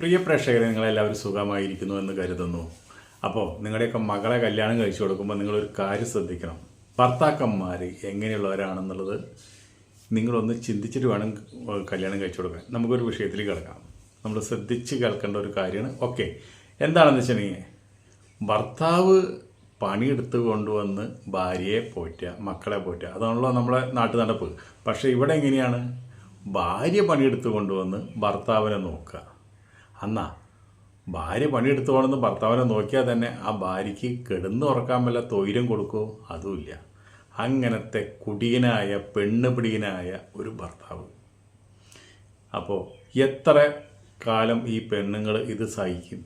പ്രിയ പ്രേക്ഷകരെ നിങ്ങളെല്ലാവരും സുഖമായിരിക്കുന്നു എന്ന് കരുതുന്നു. അപ്പോൾ നിങ്ങളുടെയൊക്കെ മകളെ കല്യാണം കഴിച്ചു കൊടുക്കുമ്പോൾ നിങ്ങളൊരു കാര്യം ശ്രദ്ധിക്കണം. ഭർത്താക്കന്മാർ എങ്ങനെയുള്ളവരാണെന്നുള്ളത് നിങ്ങളൊന്ന് ചിന്തിച്ചിട്ട് വേണം കല്യാണം കഴിച്ചു കൊടുക്കാൻ. നമുക്കൊരു വിഷയത്തിൽ കിടക്കാം. നമ്മൾ ശ്രദ്ധിച്ച് കേൾക്കേണ്ട ഒരു കാര്യമാണ്. ഓക്കെ. എന്താണെന്ന് വെച്ചിട്ടുണ്ടെങ്കിൽ ഭർത്താവ് പണിയെടുത്ത് കൊണ്ടുവന്ന് ഭാര്യയെ പോറ്റുക മക്കളെ പോറ്റുക അതാണല്ലോ നമ്മളെ നാട്ടു നടപ്പ് പക്ഷേ ഇവിടെ എങ്ങനെയാണ്? ഭാര്യ പണിയെടുത്ത് കൊണ്ടുവന്ന് ഭർത്താവിനെ നോക്കുക. അന്നാ ഭാര്യ പണിയെടുത്തു പോകണമെന്ന് ഭർത്താവിനെ നോക്കിയാൽ തന്നെ ആ ഭാര്യയ്ക്ക് കിടന്ന് ഉറക്കാൻ വല്ല തൊയിരം കൊടുക്കുമോ അതുമില്ല. അങ്ങനത്തെ കുടിയനായ പെണ്ണ് പിടിയനായ ഒരു ഭർത്താവ്. അപ്പോൾ എത്ര കാലം ഈ പെണ്ണുങ്ങൾ ഇത് സഹിക്കും?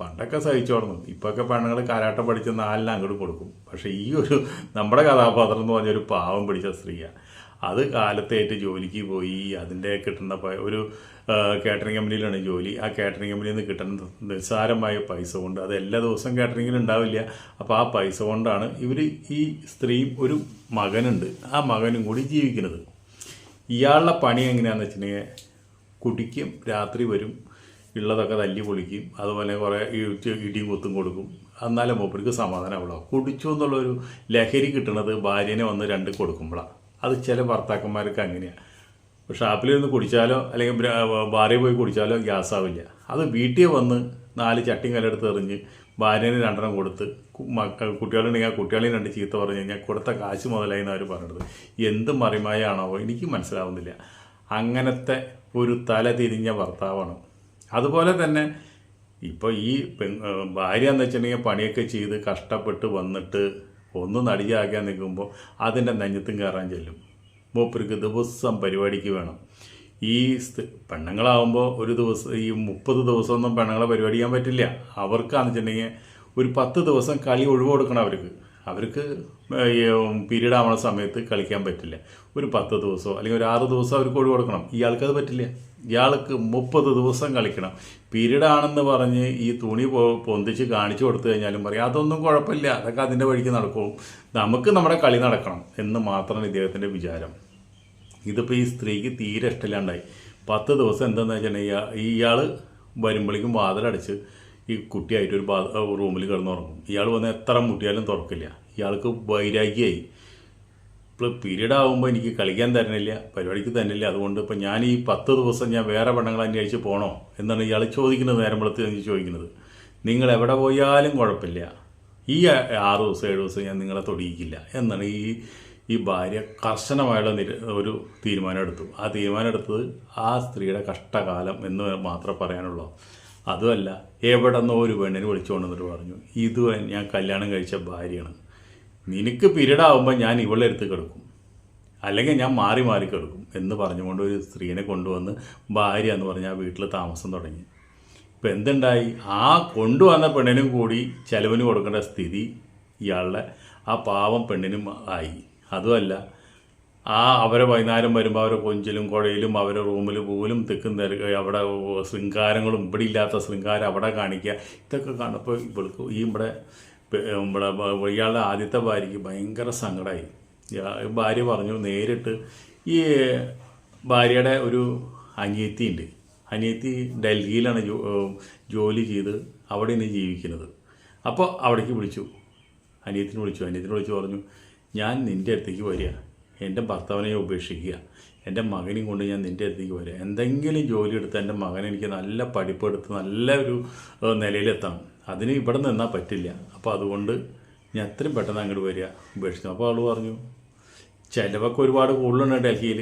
പണ്ടൊക്കെ സഹിച്ചോർന്നു. ഇപ്പൊക്കെ പെണ്ണുങ്ങൾ കാലാട്ടം പഠിച്ച് നാലിന് അങ്ങോട്ട് കൊടുക്കും. പക്ഷേ ഈ ഒരു നമ്മുടെ കഥാപാത്രം എന്ന് പറഞ്ഞൊരു പാവം പിടിച്ച സ്ത്രീയാണ് അത് കാലത്തേറ്റ് ജോലിക്ക് പോയി അതിന്റെ കിട്ടുന്ന ഒരു കാറ്ററിംഗ് കമ്പനിയിലാണ് ജോലി. ആ കാറ്ററിംഗ് കമ്പനിയിൽ നിന്ന് കിട്ടുന്ന നിസ്സാരമായ പൈസ കൊണ്ട് അത് എല്ലാ ദിവസവും കാറ്ററിംഗിൽ ഉണ്ടാവില്ല. അപ്പോൾ ആ പൈസ കൊണ്ടാണ് ഇവർ ഈ സ്ത്രീയും ഒരു മകനുണ്ട്. ആ മകനും കൂടി ജീവിക്കുന്നത്. ഇയാളുടെ പണി എങ്ങനെയാണെന്ന് വെച്ചിട്ടുണ്ടെങ്കിൽ കുടിക്കും രാത്രി വരും ഉള്ളതൊക്കെ തല്ലി പൊളിക്കും അതുപോലെ കുറേ ഇടി- ഇടിയും കുത്തും കൊടുക്കും. എന്നാലും മൂപ്പർക്ക് സമാധാനമാവുള്ളൂ കുടിച്ചു എന്നുള്ളൊരു ലഹരി കിട്ടുന്നത് ഭാര്യനെ വന്ന് രണ്ട് കൊടുക്കുമ്പോഴാണ് അത് ചില ഭർത്താക്കന്മാർക്ക് അങ്ങനെയാണ് ഷാപ്പിലിരുന്ന് കുടിച്ചാലോ അല്ലെങ്കിൽ ഭാര്യ പോയി കുടിച്ചാലോ ഗ്യാസ് ആവില്ല അത് വീട്ടിൽ വന്ന് നാല് ചട്ടിയും കല്ലെടുത്ത് എറിഞ്ഞ് ഭാര്യന് രണ്ടെണ്ണം കൊടുത്ത് മക്കൾ കുട്ടികളുണ്ടെങ്കിൽ ആ കുട്ടികളെയും രണ്ട് ചീത്ത പറഞ്ഞു കഴിഞ്ഞാൽ കൊടുത്ത കാശ് മുതലായി എന്ന് അവർ പറഞ്ഞത്. എന്ത് മറിമായാണോ എനിക്ക് മനസ്സിലാവുന്നില്ല. അങ്ങനത്തെ ഒരു തല തിരിഞ്ഞ ഭർത്താവാണ്. അതുപോലെ തന്നെ ഇപ്പോൾ ഈ പെ ഭാര്യ എന്ന് വെച്ചിട്ടുണ്ടെങ്കിൽ പണിയൊക്കെ ചെയ്ത് കഷ്ടപ്പെട്ട് വന്നിട്ട് ഒന്ന് നടിയാക്കാൻ നിൽക്കുമ്പോൾ അതിന്റെ നെഞ്ഞത്തും കയറാൻ ചെല്ലും. മൂപ്പർക്ക് ദിവസം പരിപാടിക്ക് വേണം. ഈ പെണ്ണുങ്ങളാവുമ്പോൾ ഒരു ദിവസം ഈ മുപ്പത് ദിവസമൊന്നും പെണ്ണുങ്ങളെ പരിപാടി ചെയ്യാൻ പറ്റില്ല. അവർക്കാണെന്ന് വെച്ചിട്ടുണ്ടെങ്കിൽ ഒരു പത്ത് ദിവസം കളി ഒഴിവ് കൊടുക്കണം അവർക്ക്. അവർക്ക് പീരീഡ് ആവുന്ന സമയത്ത് കളിക്കാൻ പറ്റില്ല. ഒരു പത്ത് ദിവസമോ അല്ലെങ്കിൽ ഒരു ആറ് ദിവസം അവർക്ക് ഒഴിവ് കൊടുക്കണം. ഇയാൾക്ക് അത് പറ്റില്ല. ഇയാൾക്ക് മുപ്പത് ദിവസം കളിക്കണം. പീരീഡ് ആണെന്ന് പറഞ്ഞ് ഈ തുണി പൊന്തിച്ച് കാണിച്ചു കൊടുത്തു കഴിഞ്ഞാലും പറയും അതൊന്നും കുഴപ്പമില്ല. അതൊക്കെ അതിന്റെ വഴിക്ക് നടക്കും. നമുക്ക് നമ്മുടെ കളി നടക്കണം. എന്ന് മാത്രമാണ് ഇദ്ദേഹത്തിന്റെ വിചാരം. ഇതിപ്പോൾ ഈ സ്ത്രീക്ക് തീരെ ഇഷ്ടമില്ലാണ്ടായി. പത്ത് ദിവസം എന്താണെന്ന് വെച്ചിട്ടുണ്ടെങ്കിൽ ഇയാൾ വരുമ്പോഴേക്കും വാതിലടച്ച് ഈ കുട്ടിയായിട്ട് ഒരു റൂമിൽ കിടന്നുറങ്ങും. ഇയാൾ വന്ന് എത്ര മുട്ടിയാലും തുറക്കില്ല. ഇയാൾക്ക് വൈരാഗ്യമായി ഇപ്പോൾ പീരീഡ് ആകുമ്പോൾ എനിക്ക് കളിക്കാൻ തരണില്ല പരിപാടിക്ക് തന്നില്ല അതുകൊണ്ട് ഇപ്പം ഞാൻ ഈ പത്ത് ദിവസം ഞാൻ വേറെ പെണ്ണുങ്ങൾ അന്വേഷിച്ച് പോകണോ എന്നാണ് ഇയാൾ ചോദിക്കുന്നത് നേരം വെളുത്ത് എനിക്ക് ചോദിക്കുന്നത്. നിങ്ങൾ എവിടെ പോയാലും കുഴപ്പമില്ല. ഈ ആറ് ദിവസം ഏഴ് ദിവസം ഞാൻ നിങ്ങളെ തൊടിയിക്കില്ല എന്നാണ് ഈ ഈ ഭാര്യ കർശനമായുള്ള ഒരു തീരുമാനം എടുത്തു. ആ തീരുമാനം എടുത്തത് ആ സ്ത്രീയുടെ കഷ്ടകാലം എന്ന് മാത്രമേ പറയാനുള്ളൂ. അതുമല്ല എവിടെ നിന്നോ ഒരു പെണ്ണിനെ വിളിച്ചുകൊണ്ട് വന്നിട്ട് പറഞ്ഞു ഇത് ഞാൻ കല്യാണം കഴിച്ച ഭാര്യയാണ്. നിനക്ക് പീരീഡ് ആകുമ്പോൾ ഞാൻ ഇവളെ എടുത്ത് കിടക്കും. അല്ലെങ്കിൽ ഞാൻ മാറി മാറി കിടക്കും എന്ന് പറഞ്ഞുകൊണ്ട് ഒരു സ്ത്രീനെ കൊണ്ടുവന്ന് ഭാര്യ എന്ന് പറഞ്ഞ് ആ വീട്ടിൽ താമസം തുടങ്ങി. ഇപ്പം എന്തുണ്ടായി? ആ കൊണ്ടുവന്ന പെണ്ണിനും കൂടി ചെലവിന് കൊടുക്കേണ്ട സ്ഥിതി ഇയാളുടെ ആ പാവം പെണ്ണിനും ആയി. അതുമല്ല ആ അവരെ വൈകുന്നേരം വരുമ്പോൾ അവരെ കൊഞ്ചിലും കുഴയിലും അവരെ റൂമിൽ പോലും തെക്കും തിരക്ക് അവിടെ ശൃംഗാരങ്ങളും ഇവിടെ ഇല്ലാത്ത ശൃംഗാരം അവിടെ കാണിക്കുക. ഇതൊക്കെ കാണുമ്പോൾ ഇവൾക്ക് ഈ ഇവിടെ ഇവിടെ ഇയാളുടെ ആദ്യത്തെ ഭാര്യയ്ക്ക് ഭയങ്കര സങ്കടമായി ഭാര്യ പറഞ്ഞു നേരിട്ട് ഈ ഭാര്യയുടെ ഒരു അനിയത്തി ഉണ്ട് അനിയത്തി ഡൽഹിയിലാണ് ജോലി ചെയ്ത് അവിടെ ഇന്ന് ജീവിക്കുന്നത്. അപ്പോൾ അവിടേക്ക് വിളിച്ചു. അനിയത്തിന് വിളിച്ചു. അനിയത്തിന് വിളിച്ചു പറഞ്ഞു ഞാൻ നിന്റെ അടുത്തേക്ക് വരിക. എന്റെ ഭർത്താവിനെ ഉപേക്ഷിക്കുക. എന്റെ മകനെയും കൊണ്ട് ഞാൻ നിന്റെ അടുത്തേക്ക് വരിക എന്തെങ്കിലും ജോലി എടുത്ത് എന്റെ മകൻ എനിക്ക് നല്ല പഠിപ്പെടുത്ത് നല്ല ഒരു നിലയിലെത്താം. അതിന് ഇവിടെ നിന്നാൽ പറ്റില്ല. അപ്പോൾ അതുകൊണ്ട് ഞാൻ എത്രയും പെട്ടെന്ന് അങ്ങോട്ട് വരിക. ഉപേക്ഷിക്കും അപ്പോൾ അവൾ പറഞ്ഞു ചിലവൊക്കെ ഒരുപാട് കൂടുതലുണ്ട് ഡൽഹിയിൽ.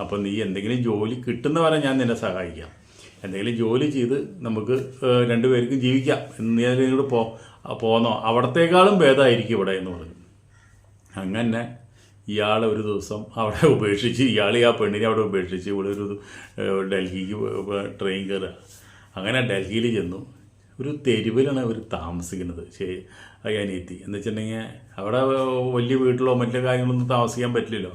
അപ്പോൾ നീ എന്തെങ്കിലും ജോലി കിട്ടുന്ന വരെ ഞാൻ നിന്നെ സഹായിക്കാം. എന്തെങ്കിലും ജോലി ചെയ്ത് നമുക്ക് രണ്ടുപേർക്കും ജീവിക്കാം. എന്ന് നീ അതിലൂടെ പോ പോന്നോ. അവിടത്തേക്കാളും ഭേദമായിരിക്കും ഇവിടെ എന്ന് പറഞ്ഞു. അങ്ങനെ ഇയാൾ ഒരു ദിവസം അവിടെ ഉപേക്ഷിച്ച് ഇയാൾ ആ പെണ്ണിനെ അവിടെ ഉപേക്ഷിച്ച് ഇവിടെ ഒരു ഡൽഹിക്ക് ട്രെയിൻ കയറുക അങ്ങനെ ഡൽഹിയിൽ ചെന്നു. ഒരു തെരുവിലാണ് അവർ താമസിക്കുന്നത് ശരി അനിയത്തി. എന്ന് വെച്ചിട്ടുണ്ടെങ്കിൽ അവിടെ വലിയ വീട്ടിലോ മറ്റു കാര്യങ്ങളൊന്നും താമസിക്കാൻ പറ്റില്ലല്ലോ.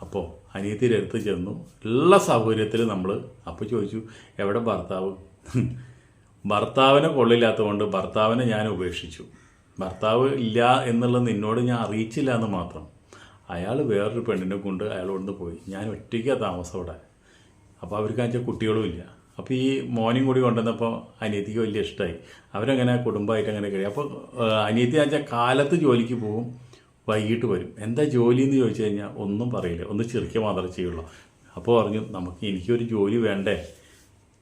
അപ്പോൾ അനിയത്തിന്റെ അടുത്ത് ചെന്നു. എല്ലാ സൗകര്യത്തിൽ നമ്മൾ അപ്പോൾ ചോദിച്ചു എവിടെ ഭർത്താവ്? ഭർത്താവിനെ കൊള്ളില്ലാത്തതുകൊണ്ട് ഭർത്താവിനെ ഞാൻ ഉപേക്ഷിച്ചു. ഭർത്താവ് ഇല്ല എന്നുള്ളത് നിന്നോട് ഞാൻ അറിയിച്ചില്ല എന്ന് മാത്രം. അയാൾ വേറൊരു പെണ്ണിനെ കൊണ്ട് അയാൾ കൊണ്ട് പോയി. ഞാൻ ഒറ്റയ്ക്കാണ് താമസം അവിടെ. അപ്പോൾ അവർക്ക് അതിന്റെ കുട്ടികളും ഇല്ല. അപ്പോൾ ഈ മോനും കൂടി കൊണ്ടുവന്നപ്പോൾ അനിയത്തിക്ക് വലിയ ഇഷ്ടമായി അവരങ്ങനെ കുടുംബമായിട്ട് അങ്ങനെ കഴിയും. അപ്പോൾ അനിയത്തി വെച്ചാൽ കാലത്ത് ജോലിക്ക് പോകും വൈകിട്ട് വരും. എന്താ ജോലി എന്ന് ചോദിച്ചു കഴിഞ്ഞാൽ ഒന്നും പറയില്ല. ഒന്ന് ചിരിക്കുക മാത്രമേ ചെയ്യുള്ളൂ. അപ്പോൾ പറഞ്ഞു നമുക്ക് എനിക്കൊരു ജോലി വേണ്ടേ?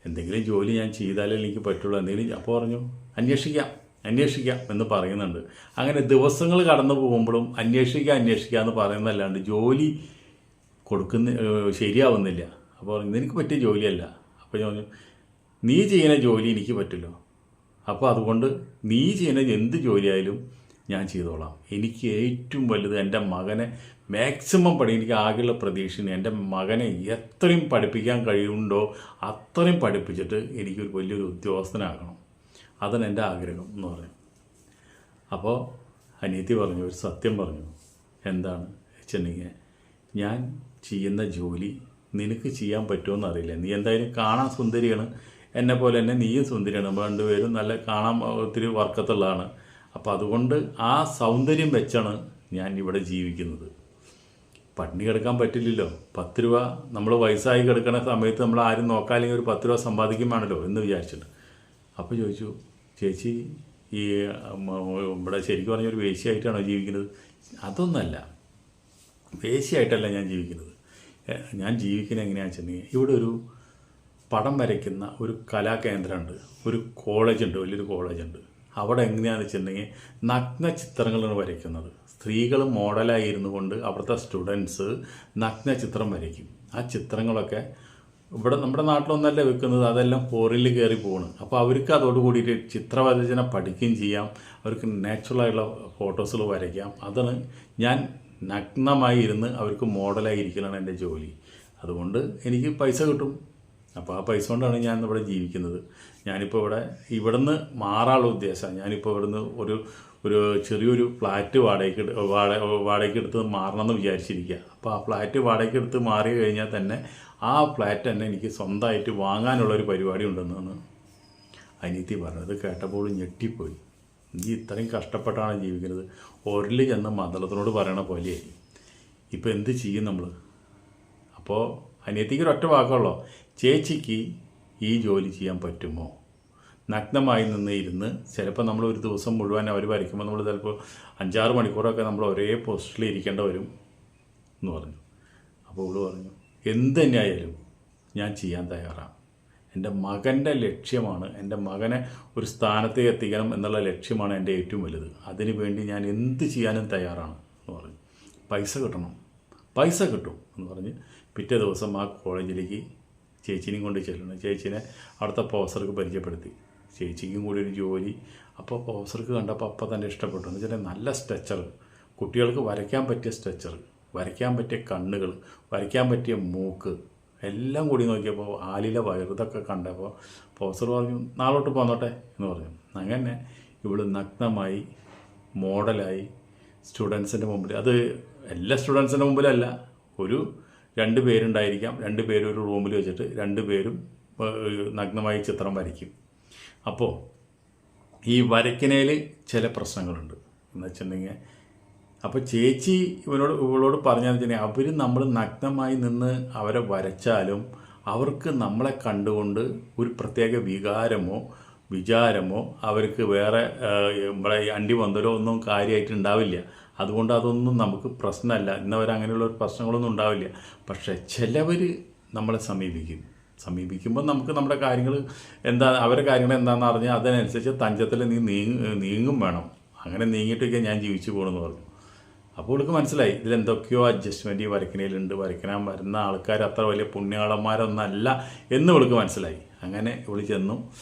എന്തെങ്കിലും ജോലി ഞാൻ ചെയ്താലേ എനിക്ക് പറ്റുള്ളൂ. എന്തെങ്കിലും അപ്പോൾ പറഞ്ഞു അന്വേഷിക്കാം. അന്വേഷിക്കാം എന്ന് പറയുന്നുണ്ട്. അങ്ങനെ ദിവസങ്ങൾ കടന്നു പോകുമ്പോഴും അന്വേഷിക്കുക അന്വേഷിക്കുക എന്ന് പറയുന്നതല്ലാണ്ട് ജോലി കൊടുക്കുന്ന ശരിയാവുന്നില്ല. അപ്പോൾ നിനക്ക് പറ്റിയ ജോലിയല്ല. അപ്പോൾ ഞാൻ പറഞ്ഞു നീ ചെയ്യുന്ന ജോലി എനിക്ക് പറ്റില്ലോ. അപ്പോൾ അതുകൊണ്ട് നീ ചെയ്യുന്ന എന്ത് ജോലിയായാലും ഞാൻ ചെയ്തോളാം. എനിക്ക് ഏറ്റവും വലുത് എന്റെ മകനെ മാക്സിമം പഠി എനിക്ക് ആകെയുള്ള പ്രതീക്ഷയാണ് എന്റെ മകനെ എത്രയും പഠിപ്പിക്കാൻ കഴിയുന്നുണ്ടോ അത്രയും പഠിപ്പിച്ചിട്ട് എനിക്കൊരു വലിയൊരു ഉദ്യോഗസ്ഥനാകണം. അതാണ് എന്റെ ആഗ്രഹം എന്ന് പറഞ്ഞു. അപ്പോൾ അനീതി പറഞ്ഞു ഒരു സത്യം പറഞ്ഞു. എന്താണ് വെച്ചിട്ടുണ്ടെങ്കിൽ ഞാൻ ചെയ്യുന്ന ജോലി നിനക്ക് ചെയ്യാൻ പറ്റുമെന്ന് അറിയില്ല. നീ എന്തായാലും കാണാൻ സുന്ദരിയാണ്. എന്നെ പോലെ തന്നെ നീയും സുന്ദരിയാണ്. രണ്ടുപേരും നല്ല കാണാൻ ഒത്തിരി വർക്കത്തുള്ളതാണ്. അപ്പോൾ അതുകൊണ്ട് ആ സൗന്ദര്യം വെച്ചാണ് ഞാൻ ഇവിടെ ജീവിക്കുന്നത്. പട്ടിണി കിടക്കാൻ പറ്റില്ലല്ലോ. പത്ത് രൂപ നമ്മൾ വയസ്സായി കിടക്കുന്ന സമയത്ത് നമ്മൾ ആരും നോക്കാല്ലെങ്കിൽ ഒരു പത്ത് രൂപ സമ്പാദിക്കുമ്പോഴാണല്ലോ എന്ന് വിചാരിച്ചിട്ട്. അപ്പോൾ ചോദിച്ചു ചേച്ചി ഈ ഇവിടെ ശരിക്കും പറഞ്ഞ ഒരു വേശ്യയായിട്ടാണോ ജീവിക്കുന്നത്? അതൊന്നല്ല വേശ്യയായിട്ടല്ല ഞാൻ ജീവിക്കുന്നത്. ഞാൻ ജീവിക്കുന്നത് എങ്ങനെയാണെന്ന് വെച്ചിട്ടുണ്ടെങ്കിൽ ഇവിടെ ഒരു പടം വരയ്ക്കുന്ന ഒരു കലാകേന്ദ്രമുണ്ട് ഒരു കോളേജുണ്ട് വലിയൊരു കോളേജുണ്ട്. അവിടെ എങ്ങനെയാണെന്ന് വെച്ചിട്ടുണ്ടെങ്കിൽ നഗ്ന ചിത്രങ്ങളാണ് വരയ്ക്കുന്നത്. സ്ത്രീകൾ മോഡലായിരുന്നു കൊണ്ട് അവിടുത്തെ സ്റ്റുഡൻസ് നഗ്ന ചിത്രം വരയ്ക്കും. ആ ചിത്രങ്ങളൊക്കെ ഇവിടെ നമ്മുടെ നാട്ടിലൊന്നല്ല വെക്കുന്നത്? അതെല്ലാം പോറിൽ കയറി പോകണം അപ്പോൾ അവർക്ക് അതോട് കൂടിയിട്ട് ചിത്രവരചന പഠിക്കുകയും ചെയ്യാം. അവർക്ക് നാച്ചുറലായുള്ള ഫോട്ടോസുകൾ വരയ്ക്കാം. അതാണ് ഞാൻ നഗ്നമായി ഇരുന്ന് അവർക്ക് മോഡലായി ഇരിക്കലാണ് എന്റെ ജോലി. അതുകൊണ്ട് എനിക്ക് പൈസ കിട്ടും. അപ്പോൾ ആ പൈസ കൊണ്ടാണ് ഞാൻ ഇവിടെ ജീവിക്കുന്നത്. ഞാനിപ്പോൾ ഇവിടെ ഇവിടുന്ന് മാറാനുള്ള ഉദ്ദേശം. ഞാനിപ്പോൾ ഇവിടുന്ന് ഒരു ഒരു ചെറിയൊരു ഫ്ലാറ്റ് വാടകയ്ക്ക് വാടക വാടകയ്ക്ക് എടുത്ത് മാറണമെന്ന് വിചാരിച്ചിരിക്കുക. അപ്പോൾ ആ ഫ്ലാറ്റ് വാടകയ്ക്ക് എടുത്ത് മാറി കഴിഞ്ഞാൽ തന്നെ ആ ഫ്ലാറ്റ് തന്നെ എനിക്ക് സ്വന്തമായിട്ട് വാങ്ങാനുള്ളൊരു പരിപാടി ഉണ്ടെന്നാണ് അനിയത്തി പറഞ്ഞത് കേട്ടപ്പോൾ ഞെട്ടിപ്പോയി. നീ ഇത്രയും കഷ്ടപ്പെട്ടാണ് ജീവിക്കുന്നത്. ഒരിൽ ചെന്ന് മന്ദളത്തിനോട് പറയണ പോലെയായി. ഇപ്പോൾ എന്ത് ചെയ്യും നമ്മൾ അപ്പോൾ അനിയത്തിക്ക് ഒരൊറ്റ വാക്കുള്ളോ. ചേച്ചിക്ക് ഈ ജോലി ചെയ്യാൻ പറ്റുമോ? നഗ്നമായി നിന്ന് ഇരുന്ന് ചിലപ്പോൾ നമ്മൾ ഒരു ദിവസം മുഴുവൻ അവർ വരയ്ക്കുമ്പോൾ നമ്മൾ ചിലപ്പോൾ അഞ്ചാറ് മണിക്കൂറൊക്കെ നമ്മൾ ഒരേ പോസ്റ്റിൽ ഇരിക്കേണ്ട വരും എന്ന് പറഞ്ഞു. അപ്പോൾ ഇവിടെ പറഞ്ഞു എന്ത് തന്നെയായാലും ഞാൻ ചെയ്യാൻ തയ്യാറാണ്. എന്റെ മകന്റെ ലക്ഷ്യമാണ് എന്റെ മകനെ ഒരു സ്ഥാനത്തേക്ക് എത്തിക്കണം എന്നുള്ള ലക്ഷ്യമാണ് എന്റെ ഏറ്റവും വലുത്. അതിനു വേണ്ടി ഞാൻ എന്ത് ചെയ്യാനും തയ്യാറാണ് എന്ന് പറഞ്ഞു. പൈസ കിട്ടണം. പൈസ കിട്ടും എന്ന് പറഞ്ഞ് പിറ്റേ ദിവസം ആ കോളേജിലേക്ക് ചേച്ചിനെയും കൊണ്ട് ചെല്ലണം. ചേച്ചിനെ അവിടുത്തെ പ്രൊഫസർക്ക് പരിചയപ്പെടുത്തി. ചേച്ചിക്കും കൂടി ഒരു ജോലി. അപ്പോൾ പ്രൊഫസർക്ക് കണ്ടപ്പോൾ അപ്പം തന്നെ ഇഷ്ടപ്പെട്ടു. എന്ന് വെച്ചാൽ നല്ല സ്ട്രെച്ചർ കുട്ടികൾക്ക് വരയ്ക്കാൻ പറ്റിയ സ്ട്രെച്ചർ വരയ്ക്കാൻ പറ്റിയ കണ്ണുകൾ വരയ്ക്കാൻ പറ്റിയ മൂക്ക് എല്ലാം കൂടി നോക്കിയപ്പോൾ ആലിലെ വയറുതൊക്കെ കണ്ടപ്പോൾ പ്രൊഫസർ പറഞ്ഞു നാളോട്ട് പോന്നോട്ടെ എന്ന് പറഞ്ഞു. അങ്ങനെ ഇവൾ നഗ്നമായി മോഡലായി സ്റ്റുഡൻസിന്റെ മുമ്പിൽ അത് എല്ലാ സ്റ്റുഡൻസിന്റെ മുമ്പിലല്ല ഒരു രണ്ട് പേരുണ്ടായിരിക്കാം രണ്ട് പേരും ഒരു റൂമിൽ വെച്ചിട്ട് രണ്ട് പേരും നഗ്നമായി ചിത്രം വരയ്ക്കും. അപ്പോൾ ഈ വരയ്ക്കുന്നതിൽ ചില പ്രശ്നങ്ങളുണ്ട്. എന്ന് വെച്ചിട്ടുണ്ടെങ്കിൽ അപ്പോൾ ചേച്ചി ഇവനോട് ഇവളോട് പറഞ്ഞാൽ തന്നെ അവർ നമ്മൾ നഗ്നമായി നിന്ന് അവരെ വരച്ചാലും അവർക്ക് നമ്മളെ കണ്ടുകൊണ്ട് ഒരു പ്രത്യേക വികാരമോ വിചാരമോ അവർക്ക് വേറെ നമ്മളെ അണ്ടി വന്നലോ ഒന്നും കാര്യമായിട്ട് ഉണ്ടാവില്ല. അതുകൊണ്ട് അതൊന്നും നമുക്ക് പ്രശ്നമല്ല. ഇന്നവർ അങ്ങനെയുള്ള ഒരു പ്രശ്നങ്ങളൊന്നും ഉണ്ടാവില്ല. പക്ഷേ ചിലവർ നമ്മളെ സമീപിക്കും. സമീപിക്കുമ്പോൾ നമുക്ക് നമ്മുടെ കാര്യങ്ങൾ എന്താ അവരുടെ കാര്യങ്ങൾ എന്താണെന്ന് അറിഞ്ഞാൽ അതിനനുസരിച്ച് തഞ്ചത്തിൽ നീ നീങ്ങും വേണം. അങ്ങനെ നീങ്ങിയിട്ടൊക്കെ ഞാൻ ജീവിച്ചു പോകണമെന്ന് പറഞ്ഞു. അപ്പോൾ ഇവൾക്ക് മനസ്സിലായി ഇതിൽ എന്തൊക്കെയോ അഡ്ജസ്റ്റ്മെന്റ് ഈ വരയ്ക്കണയിലുണ്ട് വരയ്ക്കാൻ വരുന്ന ആൾക്കാർ അത്ര വലിയ പുണ്യാളന്മാരൊന്നല്ല എന്ന് ഇവൾക്ക് മനസ്സിലായി. അങ്ങനെ ഇവൾ ചെന്നു.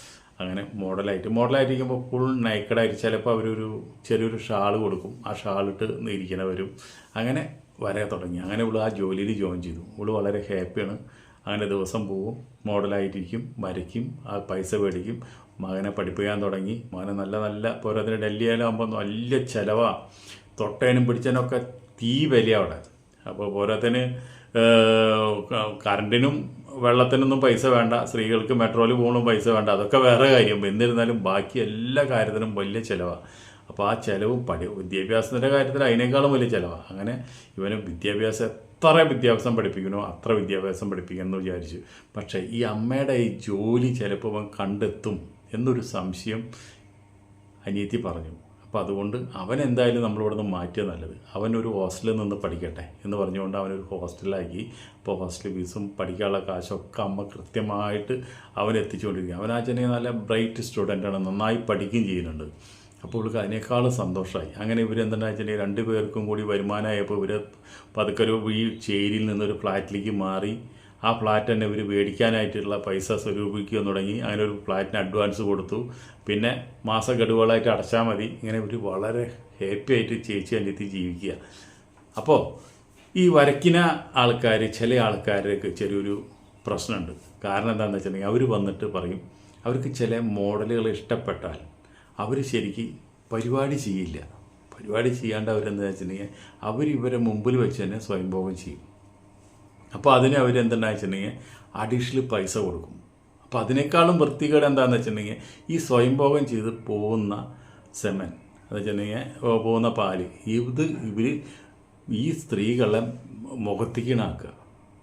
അങ്ങനെ മോഡലായിട്ട് മോഡലായിട്ടിരിക്കുമ്പോൾ ഫുൾ നൈക്കഡായിട്ട് ചിലപ്പോൾ അവരൊരു ചെറിയൊരു ഷാൾ കൊടുക്കും. ആ ഷാളിട്ട് ഇരിക്കണവരും. അങ്ങനെ വരയാൻ തുടങ്ങി. അങ്ങനെ ഇവൾ ആ ജോലിയിൽ ജോയിൻ ചെയ്തു. ഇവൾ വളരെ ഹാപ്പിയാണ് അങ്ങനെ ദിവസം പോവും. മോഡലായിട്ടിരിക്കും വരയ്ക്കും ആ പൈസ മേടിക്കും. മകനെ പഠിപ്പിക്കാൻ തുടങ്ങി. മകനെ നല്ല നല്ല പോരാത്തിന് ഡൽഹിയിലാകുമ്പോൾ വലിയ ചിലവാണ് തൊട്ടേനും പിടിച്ചതിനൊക്കെ തീ വില അവിടെ. അപ്പോൾ പോരാത്തിന് കറണ്ടിനും വെള്ളത്തിനൊന്നും പൈസ വേണ്ട സ്ത്രീകൾക്ക് മെട്രോയിൽ പോകണം പൈസ വേണ്ട. അതൊക്കെ വേറെ കാര്യം. എന്നിരുന്നാലും ബാക്കി എല്ലാ കാര്യത്തിനും വലിയ ചിലവാണ് അപ്പോൾ ആ ചിലവ് പഠി വിദ്യാഭ്യാസത്തിന്റെ കാര്യത്തിൽ അതിനേക്കാളും വലിയ ചിലവാണ് അങ്ങനെ ഇവന് വിദ്യാഭ്യാസം എത്ര വിദ്യാഭ്യാസം പഠിപ്പിക്കണോ അത്ര വിദ്യാഭ്യാസം പഠിപ്പിക്കണം എന്ന് വിചാരിച്ചു. പക്ഷേ ഈ അമ്മയുടെ ഈ ജോലി ചിലപ്പോൾ കണ്ടെത്തും എന്നൊരു സംശയം അനിയത്തി പറഞ്ഞു. അപ്പോൾ അതുകൊണ്ട് അവൻ എന്തായാലും നമ്മളിവിടെ നിന്ന് മാറ്റിയത് നല്ലത് അവനൊരു ഹോസ്റ്റലിൽ നിന്ന് പഠിക്കട്ടെ എന്ന് പറഞ്ഞുകൊണ്ട് അവനൊരു ഹോസ്റ്റലിലാക്കി. അപ്പോൾ ഹോസ്റ്റൽ ഫീസും പഠിക്കാനുള്ള കാശൊക്കെ അമ്മ കൃത്യമായിട്ട് അവൻ എത്തിച്ചുകൊണ്ടിരിക്കുക അവൻ നല്ല ബ്രൈറ്റ് സ്റ്റുഡന്റാണ് നന്നായി പഠിക്കുകയും ചെയ്യുന്നുണ്ട്. അപ്പോൾ ഇവൾക്ക് അതിനേക്കാളും സന്തോഷമായി. അങ്ങനെ ഇവർ എന്താണെന്ന് വെച്ചിട്ടുണ്ടെങ്കിൽ രണ്ട് പേർക്കും കൂടി വരുമാനമായപ്പോൾ ഇവർ പതുക്കൊരു ഈ ചേരിയിൽ നിന്നൊരു ഫ്ലാറ്റിലേക്ക് മാറി. ആ ഫ്ലാറ്റ് തന്നെ ഇവർ മേടിക്കാനായിട്ടുള്ള പൈസ സ്വരൂപിക്കുക തുടങ്ങി. അങ്ങനെ ഒരു ഫ്ലാറ്റിന് അഡ്വാൻസ് കൊടുത്തു. പിന്നെ മാസഗഡുകളായിട്ട് അടച്ചാൽ മതി. ഇങ്ങനെ ഇവർ വളരെ ഹാപ്പി ആയിട്ട് ചേച്ചി അനിയത്തി ജീവിക്കുക. അപ്പോൾ ഈ വരയ്ക്കുന്ന ആൾക്കാർ ചില ആൾക്കാർക്ക് ചെറിയൊരു പ്രശ്നമുണ്ട്. കാരണം എന്താണെന്ന് വെച്ചിട്ടുണ്ടെങ്കിൽ അവർ വന്നിട്ട് പറയും അവർക്ക് ചില മോഡലുകൾ ഇഷ്ടപ്പെട്ടാൽ അവർ ശരിക്ക് പരിപാടി ചെയ്യില്ല. പരിപാടി ചെയ്യാണ്ട് അവരെന്താ വെച്ചിട്ടുണ്ടെങ്കിൽ അവർ ഇവരെ മുമ്പിൽ വെച്ച് തന്നെ സ്വയംഭോഗം ചെയ്യും. അപ്പോൾ അതിന് അവരെന്തെന്ന് വെച്ചിട്ടുണ്ടെങ്കിൽ അഡീഷണൽ പൈസ കൊടുക്കും. അപ്പോൾ അതിനേക്കാളും വൃത്തികേട് എന്താണെന്ന് വെച്ചിട്ടുണ്ടെങ്കിൽ ഈ സ്വയംഭോഗം ചെയ്ത് പോകുന്ന സെമൻ എന്ന് വെച്ചിട്ടുണ്ടെങ്കിൽ പോകുന്ന പാൽ. ഇത് ഇവർ ഈ സ്ത്രീകളെ മുഖത്തേക്കിണാക്കുക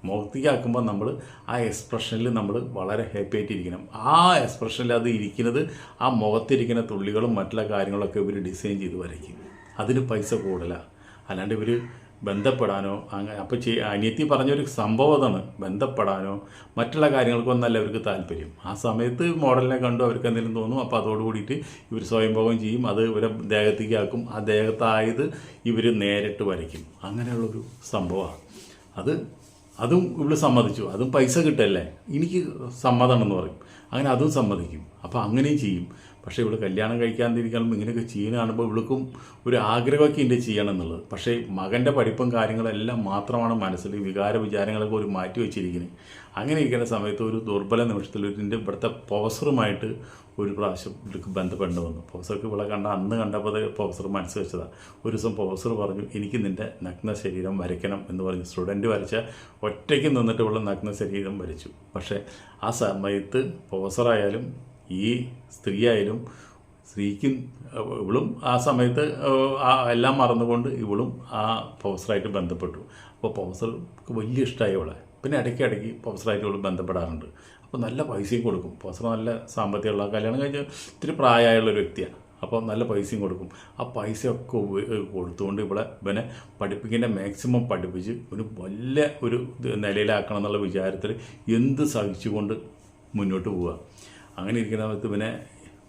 മുഖത്തേക്കാക്കുമ്പോൾ നമ്മൾ ആ എക്സ്പ്രഷനിൽ നമ്മൾ വളരെ ഹാപ്പി ആയിട്ടിരിക്കണം. ആ എക്സ്പ്രഷനിൽ അത് ഇരിക്കുന്നത് ആ മുഖത്തിരിക്കുന്ന തുള്ളികളും മറ്റുള്ള കാര്യങ്ങളൊക്കെ ഇവർ ഡിസൈൻ ചെയ്ത് വരയ്ക്കും. അതിന് പൈസ കൂടുതലാണ് അല്ലാണ്ട് ഇവർ ബന്ധപ്പെടാനോ അങ്ങനെ അപ്പോൾ ചെയ് അനിയത്തി പറഞ്ഞൊരു സംഭവം അതാണ് ബന്ധപ്പെടാനോ മറ്റുള്ള കാര്യങ്ങൾക്കൊന്നല്ല അവർക്ക് താല്പര്യം. ആ സമയത്ത് മോഡലിനെ കണ്ടു അവർക്ക് എന്തെങ്കിലും തോന്നും അപ്പോൾ അതോട് കൂടിയിട്ട് ഇവർ സ്വയംഭോഗം ചെയ്യും അത് ഇവരെ ദേഹത്തേക്ക് ആക്കും ആ ദേഹത്തായത് ഇവർ നേരിട്ട് വരയ്ക്കും. അങ്ങനെയുള്ളൊരു സംഭവമാണ്. അത് അതും ഇവിടെ സമ്മതിച്ചു. അതും പൈസ കിട്ടല്ലേ? എനിക്ക് സമ്മതമാണെന്ന് പറയും. അങ്ങനെ അതും സമ്മതിക്കും. അപ്പോൾ അങ്ങനെയും ചെയ്യും. പക്ഷേ ഇവൾ കല്യാണം കഴിക്കാതിരിക്കാനും ഇങ്ങനെയൊക്കെ ചെയ്യുന്ന കാണുമ്പോൾ ഇവൾക്കും ഒരു ആഗ്രഹമൊക്കെ എന്റെ ചെയ്യണം എന്നുള്ളത്. പക്ഷേ മകന്റെ പഠിപ്പും കാര്യങ്ങളെല്ലാം മാത്രമാണ് മനസ്സിൽ വികാര വിചാരങ്ങളൊക്കെ ഒരു മാറ്റി വെച്ചിരിക്കുന്നത് അങ്ങനെ ഇരിക്കുന്ന സമയത്ത് ഒരു ദുർബല നിമിഷത്തിൽ ഇതിന്റെ ഇവിടുത്തെ പ്രൊഫസറുമായിട്ട് ഒരു പ്രാവശ്യം ഇവർക്ക് ബന്ധപ്പെടേണ്ടി വന്നു. പ്രൊഫസർക്ക് ഇവിടെ കണ്ട അന്ന് കണ്ടപ്പോൾ പ്രൊഫസർ മനസ്സ് വെച്ചതാണ് ഒരു ദിവസം പ്രൊഫസർ പറഞ്ഞു എനിക്ക് നിന്റെ നഗ്ന ശരീരം വരയ്ക്കണം എന്ന് പറഞ്ഞ് സ്റ്റുഡന്റ് വരച്ച ഒറ്റയ്ക്ക് നിന്നിട്ട് ഉള്ള നഗ്ന ശരീരം വരച്ചു. പക്ഷേ ആ സമയത്ത് പ്രൊഫസറായാലും ഈ സ്ത്രീ ആയാലും സ്ത്രീക്കും ഇവളും ആ സമയത്ത് എല്ലാം മറന്നുകൊണ്ട് ഇവളും ആ പ്രൊഫസറായിട്ട് ബന്ധപ്പെട്ടു. അപ്പോൾ പ്രൊഫസർക്ക് വലിയ ഇഷ്ടമായി അവളെ. പിന്നെ ഇടയ്ക്ക് ഇടയ്ക്ക് പ്രൊഫസറായിട്ട് ഇവൾ ബന്ധപ്പെടാറുണ്ട്. അപ്പോൾ നല്ല പൈസയും കൊടുക്കും. പ്രൊഫസർ നല്ല സാമ്പത്തികമുള്ള കല്യാണം കഴിഞ്ഞാൽ ഇത്തിരി പ്രായമായുള്ള ഒരു വ്യക്തിയാണ് അപ്പോൾ നല്ല പൈസയും കൊടുക്കും. ആ പൈസയൊക്കെ കൊടുത്തുകൊണ്ട് ഇവിടെ ഇവനെ പഠിപ്പിക്കേണ്ട മാക്സിമം പഠിപ്പിച്ച് ഒരു വലിയ ഒരു നിലയിലാക്കണം എന്നുള്ള വിചാരത്തിൽ എന്ത് സഹിച്ചുകൊണ്ട് മുന്നോട്ട് പോവുക. അങ്ങനെ ഇരിക്കുന്ന സമയത്ത് പിന്നെ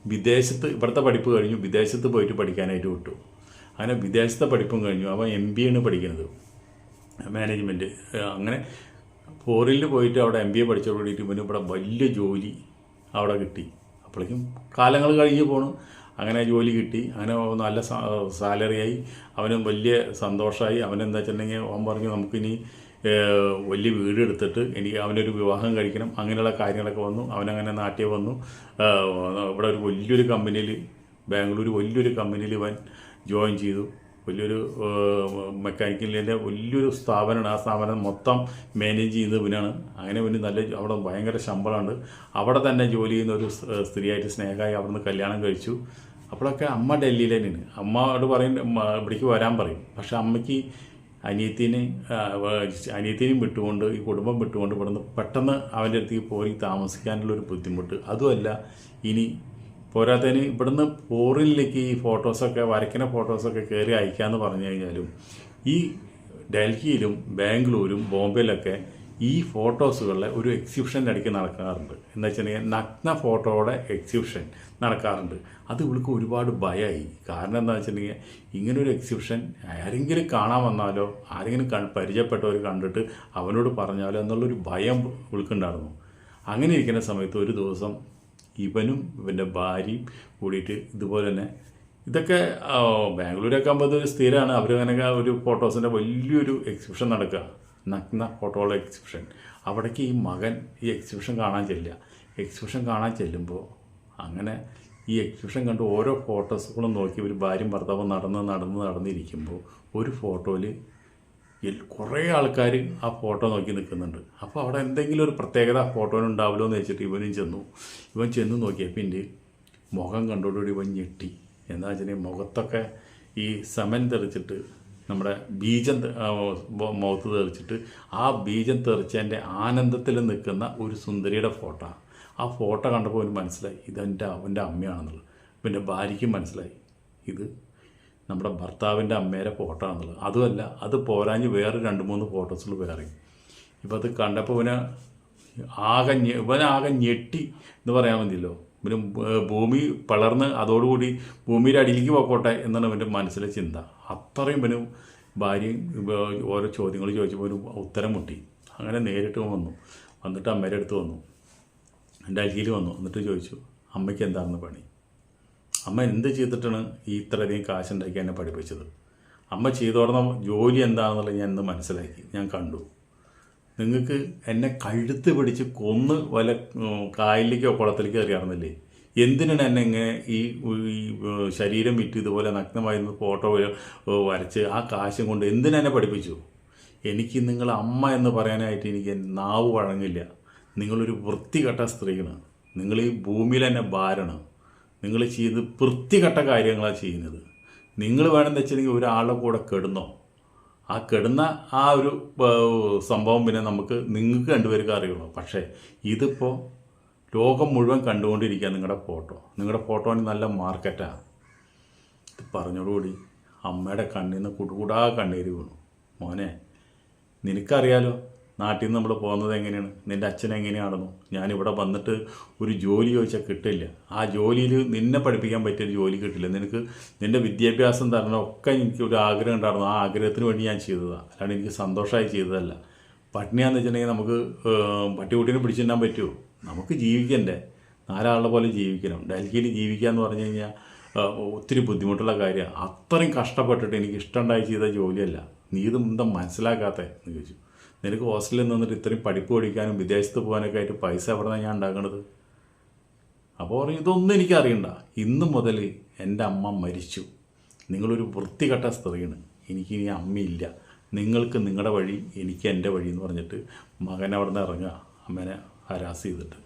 വിദേശത്ത് ഇവിടുത്തെ പഠിപ്പ് കഴിഞ്ഞു വിദേശത്ത് പോയിട്ട് പഠിക്കാനായിട്ട് വിട്ടു. അങ്ങനെ വിദേശത്തെ പഠിപ്പും കഴിഞ്ഞു. അവൻ എം ബി ആണ് പഠിക്കുന്നത്. മാനേജ്മെന്റ് അങ്ങനെ ഫോറിനിൽ പോയിട്ട് അവിടെ എം ബി എ പഠിച്ചോട് പിന്നെ ഇവിടെ വലിയ ജോലി അവിടെ കിട്ടി. അപ്പോഴേക്കും കാലങ്ങൾ കഴിഞ്ഞ് പോണു. അങ്ങനെ ജോലി കിട്ടി. അങ്ങനെ നല്ല സാലറിയായി അവനും വലിയ സന്തോഷമായി അവനെന്താ വെച്ചിട്ടുണ്ടെങ്കിൽ അവൻ പറഞ്ഞു നമുക്കിനി വലിയ വീട് എടുത്തിട്ട് എനിക്ക് അവനൊരു വിവാഹം കഴിക്കണം അങ്ങനെയുള്ള കാര്യങ്ങളൊക്കെ വന്നു. അവനങ്ങനെ നാട്ടിൽ വന്നു. ഇവിടെ ഒരു വലിയൊരു കമ്പനിയിൽ ബാംഗ്ലൂർ വലിയൊരു കമ്പനിയിൽ ഇവൻ ജോയിൻ ചെയ്തു. വലിയൊരു മെക്കാനിക്കലിന്റെ വലിയൊരു സ്ഥാപനമാണ്. ആ സ്ഥാപനം മൊത്തം മാനേജ് ചെയ്ത് ഇവനാണ്. അങ്ങനെ പിന്നെ നല്ല അവിടെ ഭയങ്കര ശമ്പളമുണ്ട്. അവിടെ തന്നെ ജോലി ചെയ്യുന്ന ഒരു സ്ത്രീയായിട്ട് സ്നേഹമായി അവിടുന്ന് കല്യാണം കഴിച്ചു. അപ്പോഴൊക്കെ അമ്മ ഡൽഹിയിൽ തന്നെയാണ്. അമ്മയോട് പറയും "ഉമ്മ, ഇവിടേക്ക് വരാൻ പറയും. പക്ഷെ അമ്മയ്ക്ക് അനിയത്തിനെ അനിയത്തിനെയും വിട്ടുകൊണ്ട് ഈ കുടുംബം വിട്ടുകൊണ്ട് ഇവിടുന്ന് പെട്ടെന്ന് അവന്റെ അടുത്തേക്ക് പോയി താമസിക്കാനുള്ള ഒരു ബുദ്ധിമുട്ട്. അതുമല്ല ഇനി പോരാത്തതിന് ഇവിടുന്ന് പോറിലേക്ക് ഈ ഫോട്ടോസൊക്കെ വരയ്ക്കുന്ന ഫോട്ടോസൊക്കെ കയറി അയക്കാമെന്ന് പറഞ്ഞു കഴിഞ്ഞാലും ഈ ഡൽഹിയിലും ബാംഗ്ലൂരും ബോംബെയിലൊക്കെ ഈ ഫോട്ടോസുകളിലെ ഒരു എക്സിബിഷൻ ഇടയ്ക്ക് നടക്കാറുണ്ട്. എന്ന് വെച്ചിട്ടുണ്ടെങ്കിൽ നഗ്ന ഫോട്ടോയുടെ എക്സിബിഷൻ നടക്കാറുണ്ട്. അത് ഇവൾക്ക് ഒരുപാട് ഭയമായി കാരണം എന്താ വെച്ചിട്ടുണ്ടെങ്കിൽ ഇങ്ങനൊരു എക്സിബിഷൻ ആരെങ്കിലും കാണാൻ വന്നാലോ ആരെങ്കിലും കൺ പരിചയപ്പെട്ടവർ കണ്ടിട്ട് അവനോട് പറഞ്ഞാലോ എന്നുള്ളൊരു ഭയം ഇവൾക്കുണ്ടായിരുന്നു. അങ്ങനെ ഇരിക്കുന്ന സമയത്ത് ഒരു ദിവസം ഇവനും ഇവന്റെ ഭാര്യയും കൂടിയിട്ട് ഇതുപോലെ തന്നെ ഇതൊക്കെ ബാംഗ്ലൂരൊക്കെ ആകുമ്പോൾ ഇതൊരു സ്ഥിരമാണ് അവരങ്ങനെ ഒരു ഫോട്ടോസിന്റെ വലിയൊരു എക്സിബിഷൻ നടക്കുക നഗ്ന ഫോട്ടോകളുടെ എക്സിബിഷൻ അവിടേക്ക് ഈ മകൻ ഈ എക്സിബിഷൻ കാണാൻ ചെല്ലുക. എക്സിബിഷൻ കാണാൻ ചെല്ലുമ്പോൾ അങ്ങനെ ഈ എക്സിബിഷൻ കണ്ട് ഓരോ ഫോട്ടോസുകളും നോക്കി ഒരു ഭാര്യയും ഭർത്താവും നടന്ന് നടന്ന് നടന്നിരിക്കുമ്പോൾ ഒരു ഫോട്ടോയിൽ കുറേ ആൾക്കാർ ആ ഫോട്ടോ നോക്കി നിൽക്കുന്നുണ്ട്. അപ്പോൾ അവിടെ എന്തെങ്കിലും ഒരു പ്രത്യേകത ആ ഫോട്ടോയിൽ ഉണ്ടാവില്ലോ എന്ന് വെച്ചിട്ട് ഇവനും ചെന്നു. ഇവൻ ചെന്ന് നോക്കിയപ്പോൾ എന്റെ മുഖം കണ്ടോടുകൂടി ഇവൻ ഞെട്ടി. എന്താ വെച്ചിട്ടുണ്ടെങ്കിൽ മുഖത്തൊക്കെ ഈ സമൻ തെറിച്ചിട്ട് നമ്മുടെ ബീജം മുഖത്ത് തെറിച്ചിട്ട് ആ ബീജം തെറിച്ചതിന്റെ ആനന്ദത്തിൽ നിൽക്കുന്ന ഒരു സുന്ദരിയുടെ ഫോട്ടോ. ആ ഫോട്ടോ കണ്ടപ്പോൾ അവന് മനസ്സിലായി ഇതെന്റെ അവന്റെ അമ്മയാണെന്നുള്ളത്. പിന്നെ ഭാര്യയ്ക്കും മനസ്സിലായി ഇത് നമ്മുടെ ഭർത്താവിന്റെ അമ്മേരെ ഫോട്ടോ ആണെന്നുള്ളത്. അതുമല്ല അത് പോരാഞ്ഞ് വേറെ രണ്ട് മൂന്ന് ഫോട്ടോസിൽ വേറെയും. ഇപ്പം അത് കണ്ടപ്പോൾ ഇവന് ആകെ ഇവനാകെ ഞെട്ടി എന്ന് പറയാൻ മതിയല്ലോ. ഭൂ- ഭൂമി പിളർന്ന് അതോടുകൂടി ഭൂമിയുടെ അടിയിലേക്ക് പോക്കോട്ടെ എന്നാണ് അവന്റെ മനസ്സിലെ ചിന്ത. അത്രയും പിന്നെ ഭാര്യയും ഓരോ ചോദ്യങ്ങൾ ചോദിച്ചപ്പോൾ ഒരു ഉത്തരം മുട്ടി. അങ്ങനെ നേരിട്ട് വന്നു. വന്നിട്ട് അമ്മയുടെ അടുത്ത് വന്നു. ഡൽഹിയിൽ വന്നു. എന്നിട്ട് ചോദിച്ചു അമ്മയ്ക്ക് എന്താണെന്ന് പണി? അമ്മ എന്ത് ചെയ്തിട്ടാണ് ഈ ഇത്രയധികം കാശുണ്ടാക്കി എന്നെ പഠിപ്പിച്ചത്? അമ്മ ചെയ്തോടുന്ന ജോലി എന്താണെന്നുള്ളത് ഞാൻ ഇന്ന് മനസ്സിലാക്കി. ഞാൻ കണ്ടു. നിങ്ങൾക്ക് എന്നെ കഴുത്ത് പിടിച്ച് കൊന്ന് വല കായലിലേക്കോ കുളത്തിലേക്കോ എറിയാറുന്നില്ലേ എന്തിനാണ് എന്നെ ഇങ്ങനെ ഈ ശരീരം വിറ്റ് ഇതുപോലെ നഗ്നമായി ഫോട്ടോ വരച്ച് ആ കാശും കൊണ്ട് എന്തിനാ എന്നെ പഠിപ്പിച്ചു? എനിക്ക് നിങ്ങൾ അമ്മ എന്ന് പറയാനായിട്ട് എനിക്ക് നാവ് വഴങ്ങില്ല. നിങ്ങളൊരു വൃത്തികെട്ട സ്ത്രീയാണ്. നിങ്ങൾ ഈ ഭൂമിയിൽ തന്നെ ഭാരണം നിങ്ങൾ ചെയ്ത് വൃത്തികെട്ട കാര്യങ്ങളാണ് ചെയ്യുന്നത്. നിങ്ങൾ വേണമെന്ന് വെച്ചിട്ടുണ്ടെങ്കിൽ ഒരാളുടെ കൂടെ കെടുന്നോ? ആ കെടുന്ന ആ ഒരു സംഭവം പിന്നെ നമുക്ക് നിങ്ങൾക്ക് രണ്ടുപേർക്ക് അറിയുള്ളൂ. പക്ഷേ ഇതിപ്പോൾ ലോകം മുഴുവൻ കണ്ടുകൊണ്ടിരിക്കുക നിങ്ങളുടെ ഫോട്ടോ. നിങ്ങളുടെ ഫോട്ടോന് നല്ല മാർക്കറ്റാണ് ഇത് പറഞ്ഞോടുകൂടി അമ്മയുടെ കണ്ണിൽ നിന്ന് കുടുകൂടാ കണ്ണീര് വീണു. മോനെ നിനക്കറിയാലോ? നാട്ടിൽ നിന്ന് നമ്മൾ പോകുന്നത് എങ്ങനെയാണ്? നിന്റെ അച്ഛൻ എങ്ങനെയാണെന്നു. ഞാനിവിടെ വന്നിട്ട് ഒരു ജോലി ചോദിച്ചാൽ കിട്ടില്ല. ആ ജോലിയിൽ നിന്നെ പഠിപ്പിക്കാൻ പറ്റിയൊരു ജോലി കിട്ടില്ല. നിനക്ക് നിന്റെ വിദ്യാഭ്യാസം തരണം ഒക്കെ എനിക്ക് ഒരു ആഗ്രഹം ഉണ്ടായിരുന്നു. ആ ആഗ്രഹത്തിന് വേണ്ടി ഞാൻ ചെയ്തതാണ് അല്ലാണ്ട് എനിക്ക് സന്തോഷമായി ചെയ്തതല്ല. പട്ടിണിയാന്ന് വെച്ചിട്ടുണ്ടെങ്കിൽ നമുക്ക് പട്ടികുട്ടീനെ പിടിച്ചിടാൻ പറ്റുമോ നമുക്ക് ജീവിക്കണ്ടേ? നാലാളുടെ പോലെ ജീവിക്കണം. ഡൽഹിയിൽ ജീവിക്കുക എന്ന് പറഞ്ഞു കഴിഞ്ഞാൽ ഒത്തിരി ബുദ്ധിമുട്ടുള്ള കാര്യമാണ് അത്രയും കഷ്ടപ്പെട്ടിട്ട് എനിക്ക് ഇഷ്ടമുണ്ടായി ചെയ്ത ജോലിയല്ല. നീ ഇത് എന്താ മനസ്സിലാക്കാത്ത എന്ന് ചോദിച്ചു. നിനക്ക് ഹോസ്റ്റലിൽ നിന്നിട്ട് ഇത്രയും പഠിപ്പ് പഠിക്കാനും വിദേശത്ത് പോകാനൊക്കെ ആയിട്ട് പൈസ എവിടെ ഞാൻ ഉണ്ടാക്കണത്? അപ്പോൾ പറയും ഇതൊന്നും എനിക്ക് ഇന്ന് മുതൽ എന്റെ അമ്മ മരിച്ചു. നിങ്ങളൊരു വൃത്തികെട്ട സ്ത്രീയാണ്. എനിക്കിനി അമ്മയില്ല. നിങ്ങൾക്ക് നിങ്ങളുടെ വഴി എനിക്ക് എന്റെ വഴി എന്ന് പറഞ്ഞിട്ട് മകൻ അവിടെ നിന്ന് ഇറങ്ങുക. അമ്മേനെ ഹരാസ് ചെയ്തിട്ട്.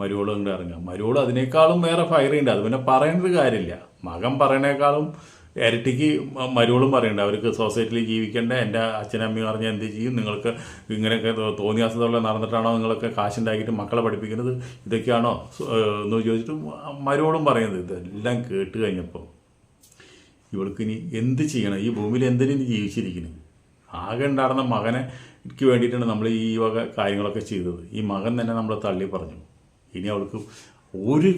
മരുവോളും കൂടെ ഇറങ്ങുക. മരുവോൾ അതിനേക്കാളും വേറെ ഫയർ ഉണ്ട് അത് പിന്നെ പറയേണ്ട കാര്യമില്ല. മകൻ പറയണേക്കാളും ഇരട്ടിക്ക് മരുവളും പറയണ്ട അവർക്ക് സൊസൈറ്റിയിൽ ജീവിക്കേണ്ട എന്റെ അച്ഛനമ്മയും പറഞ്ഞാൽ എന്ത് ചെയ്യും? നിങ്ങൾക്ക് ഇങ്ങനെയൊക്കെ തോ- തോന്നിയാസത്തോടെ നടന്നിട്ടാണോ നിങ്ങളൊക്കെ കാശുണ്ടാക്കിയിട്ട് മക്കളെ പഠിപ്പിക്കുന്നത്? ഇതൊക്കെയാണോ? എന്ന് ചോദിച്ചിട്ട് മരുവളും പറയുന്നത് ഇതെല്ലാം കേട്ട് കഴിഞ്ഞപ്പോൾ ഇവൾക്ക് ഇനി എന്ത് ചെയ്യണം? ഈ ഭൂമിയിൽ എന്തിനു ജീവിച്ചിരിക്കുന്നത് ആകെ ഉണ്ടായിരുന്ന മകനെ ക്ക് വേണ്ടിയിട്ടാണ് നമ്മൾ ഈ വക കാര്യങ്ങളൊക്കെ ചെയ്തത്. ഈ മകൻ തന്നെ നമ്മൾ തള്ളി പറഞ്ഞു. ഇനി അവൾക്ക് ഒരു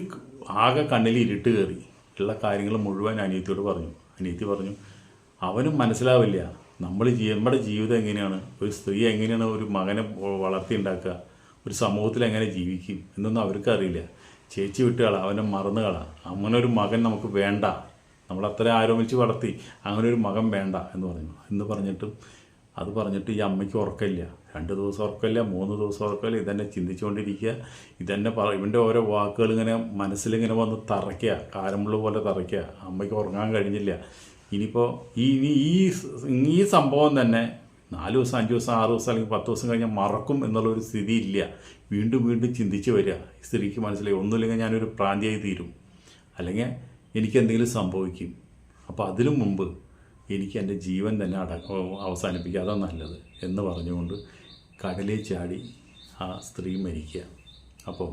ആകെ കണ്ണിൽ ഇരുട്ട് കയറി. ഉള്ള കാര്യങ്ങൾ മുഴുവൻ അനിയത്തിയോട് പറഞ്ഞു. അനിയത്തി പറഞ്ഞു. അവനും മനസ്സിലാവില്ല. നമ്മൾ നമ്മുടെ ജീവിതം എങ്ങനെയാണ്? ഒരു സ്ത്രീ എങ്ങനെയാണ് ഒരു മകനെ വളർത്തിയുണ്ടാക്കുക? ഒരു സമൂഹത്തിൽ എങ്ങനെ ജീവിക്കും? എന്നൊന്നും അവർക്കറിയില്ല. ചേച്ചി വിട്ടുകള അവനെ മറന്നുകള അങ്ങനെ ഒരു മകൻ നമുക്ക് വേണ്ട. നമ്മൾ അത്ര ആരോപിച്ച് വളർത്തി അങ്ങനെ ഒരു മകൻ വേണ്ട എന്ന് പറഞ്ഞു. എന്ന് പറഞ്ഞിട്ടും അത് പറഞ്ഞിട്ട് ഈ അമ്മയ്ക്ക് ഉറക്കമില്ല. രണ്ട് ദിവസം ഉറക്കമില്ല മൂന്ന് ദിവസം ഉറക്കമില്ല ഇതന്നെ ചിന്തിച്ചുകൊണ്ടിരിക്കുക. ഇതന്നെ പറ ഇവന്റെ ഓരോ വാക്കുകൾ ഇങ്ങനെ മനസ്സിലിങ്ങനെ വന്ന് തറയ്ക്കുക കാരമുള്ള പോലെ തറയ്ക്കുക. അമ്മയ്ക്ക് ഉറങ്ങാൻ കഴിഞ്ഞില്ല. ഇനിയിപ്പോൾ ഈ ഇനി ഈ ഈ സംഭവം തന്നെ നാല് ദിവസം അഞ്ച് ദിവസം ആറ് ദിവസം അല്ലെങ്കിൽ പത്ത് ദിവസം കഴിഞ്ഞാൽ മറക്കും എന്നുള്ളൊരു സ്ഥിതി ഇല്ല വീണ്ടും വീണ്ടും ചിന്തിച്ച് വരിക. സ്ത്രീക്ക് മനസ്സിലായി. ഒന്നുമില്ലെങ്കിൽ ഞാനൊരു പ്രാന്തിയായി തീരും. അല്ലെങ്കിൽ എനിക്ക് എന്തെങ്കിലും സംഭവിക്കും. അപ്പോൾ അതിനു മുമ്പ് എനിക്ക് എന്റെ ജീവൻ തന്നെ അട അവസാനിപ്പിക്കുക. അതാണ് നല്ലത് എന്ന് പറഞ്ഞുകൊണ്ട് കടലിൽ ചാടി ആ സ്ത്രീ മരിക്കുക. അപ്പോൾ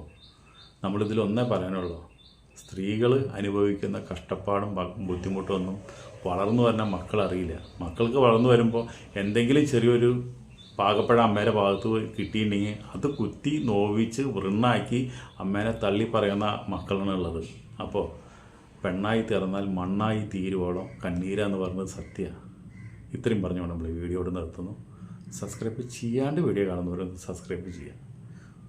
നമ്മളിതിൽ ഒന്നേ പറയാനുള്ളൂ. സ്ത്രീകൾ അനുഭവിക്കുന്ന കഷ്ടപ്പാടും ബുദ്ധിമുട്ടും ബുദ്ധിമുട്ടൊന്നും വളർന്നു വരുന്ന മക്കൾ അറിയില്ല മക്കൾക്ക് വളർന്നു വരുമ്പോൾ എന്തെങ്കിലും ചെറിയൊരു പാകപ്പഴ അമ്മേരെ ഭാഗത്ത് കിട്ടിയിട്ടുണ്ടെങ്കിൽ അത് കുത്തി നോവിച്ച് വൃണ്ണാക്കി അമ്മേനെ തള്ളി പറയുന്ന മക്കളാണ് ഉള്ളത്. അപ്പോൾ പെണ്ണായി തീർന്നാൽ മണ്ണായി തീരുവോളം കണ്ണീരാന്ന് പറഞ്ഞത് സത്യ. ഇത്രയും പറഞ്ഞുകൊണ്ട് നമ്മൾ വീഡിയോ ഇവിടെ നിർത്തുന്നു. സബ്സ്ക്രൈബ് ചെയ്യാണ്ട് വീഡിയോ കാണുന്നവരൊന്ന് സബ്സ്ക്രൈബ് ചെയ്യുക.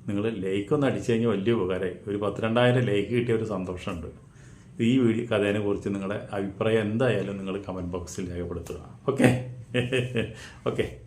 നിങ്ങൾ ലൈക്ക് ഒന്ന് അടിച്ചു കഴിഞ്ഞാൽ വലിയ ഉപകാരമായി ഒരു പത്തിരണ്ടായിരം ലൈക്ക് കിട്ടിയ ഒരു സന്തോഷമുണ്ട്. ഈ വീഡിയോ കഥേനെ കുറിച്ച് നിങ്ങളുടെ അഭിപ്രായം എന്തായാലും നിങ്ങൾ കമന്റ് ബോക്സിൽ രേഖപ്പെടുത്തുക. Okay okay